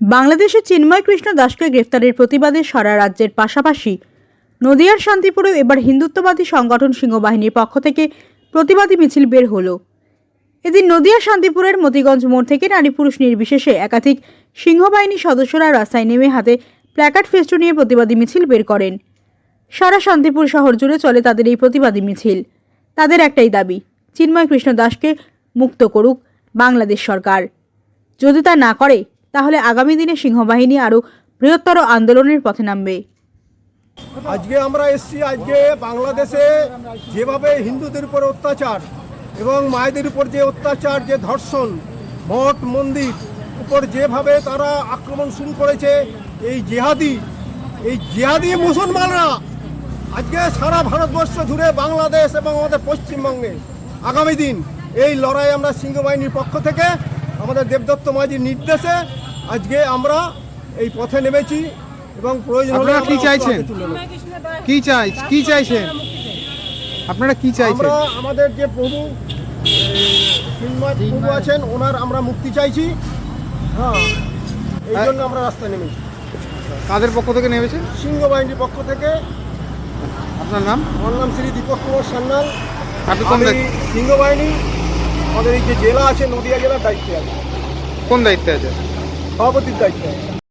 বাংলাদেশের চিন্ময় কৃষ্ণ দাসকে গ্রেফতারের প্রতিবাদে সারা রাজ্যের পাশাপাশি নদিয়ার শান্তিপুরেও এবার হিন্দুত্ববাদী সংগঠন সিংহবাহিনীর পক্ষ থেকে প্রতিবাদী মিছিল বের হলো। এদিন নদিয়া শান্তিপুরের মতিগঞ্জ মোড় থেকে নারী পুরুষ নির্বিশেষে একাধিক সিংহবাহিনীর সদস্যরা রাস্তায় নেমে হাতে প্ল্যাকার্ড ফেস্টু নিয়ে প্রতিবাদী মিছিল বের করেন। সারা শান্তিপুর শহর জুড়ে চলে তাদের এই প্রতিবাদী মিছিল। তাদের একটাই দাবি, চিন্ময় কৃষ্ণ দাসকে মুক্ত করুক বাংলাদেশ সরকার। যদি তা না করে তাহলে আগামী দিনে সিংহবাহিনী আরও বৃহত্তর আন্দোলনের পথে নামবে। আজকে আমরা এসছি, আজকে বাংলাদেশে যেভাবে হিন্দুদের উপর অত্যাচার এবং মায়েদের উপর যে অত্যাচার, যে ধর্ষণ, মঠ, মন্দির উপর যেভাবে তারা আক্রমণ শুরু করেছে, এই জেহাদি এই জেহাদি মুসলমানরা আজকে সারা ভারতবর্ষ জুড়ে বাংলাদেশ এবং আমাদের পশ্চিমবঙ্গে আগামী দিন এই লড়াই আমরা সিংহবাহিনীর পক্ষ থেকে আমাদের দেবদত্ত মাঝির নির্দেশে আজকে আমরা এই পথে নেমেছি এবং প্রয়োজন হলে আপনারা কি চাইছেন? কি চাই কি চাইছেন? আপনারা কি চাইছেন? আমরা আমাদের যে প্রভু আছেন ওনার আমরা মুক্তি চাইছি। হ্যাঁ এই জন্য আমরা রাস্তায় নেমেছি। কাদের পক্ষ থেকে নেমেছেন? সিংহ বাহিনীর পক্ষ থেকে। আপনার নাম? আমার নাম শ্রী দীপক কুমার সান্যাল। আপনি কোন সিংহ বাহিনী। আমাদের এই যে জেলা আছে নদিয়া জেলার দায়িত্বে আছে। কোন দায়িত্বে আছে সভাপতির দায়িত্বে।